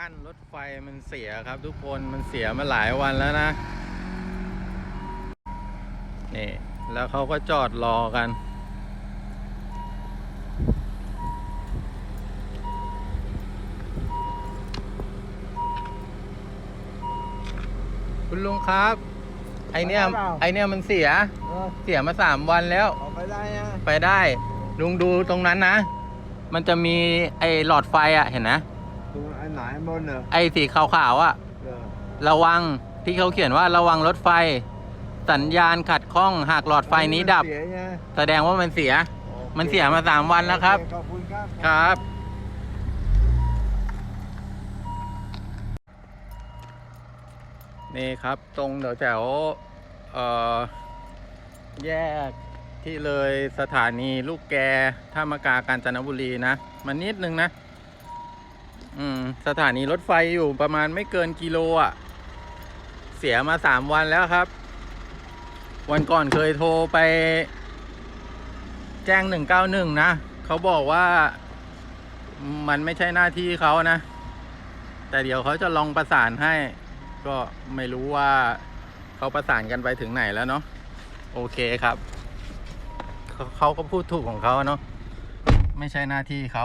กั้นรถไฟมันเสียครับทุกคนมันเสียมาหลายวันแล้วนะ นี่ แล้วเขาก็จอดรอกัน คุณลุงครับ ไอเนี้ยไปได้เปล่าไอเนี้ยมันเสีย เออเสียมาสามวันแล้ว ออกไปได้นะไปได้ ลุงดูตรงนั้นนะ มันจะมีไอหลอดไฟอะเห็นนะ ตรงไอ้ไหนบนเหรอไอสีขาวๆอะ เออระวังที่เขาเขียนว่าระวังรถไฟ สัญญาณขัดข้องหากหลอดไฟนี้ดับ เสียไงแสดงว่ามันเสียโอคมันเสียมาสามวันแล้วครับโอเขอบคุณครับ ครับ นี่ครับตรงแถวแถวๆเอ่อแยกที่เลยสถานีลูกแกท่ามากากาญจนบุรีนะ มันนิดนึงนะ อืม สถานีรถไฟอยู่ประมาณไม่เกินกิโลอะ เสียมาสามวันแล้วครับ วันก่อนเคยโทรไป แจ้งหนึ่งเก้าหนึ่งนะ เขาบอกว่ามันไม่ใช่หน้าที่เขานะ แต่เดี๋ยวเขาจะลองประสานให้ ก็ไม่รู้ว่าเขาประสานกันไปถึงไหนแล้วเนาะ โอเคครับ เขาเขาก็พูดถูกของเขาเนาะ ไม่ใช่หน้าที่เขา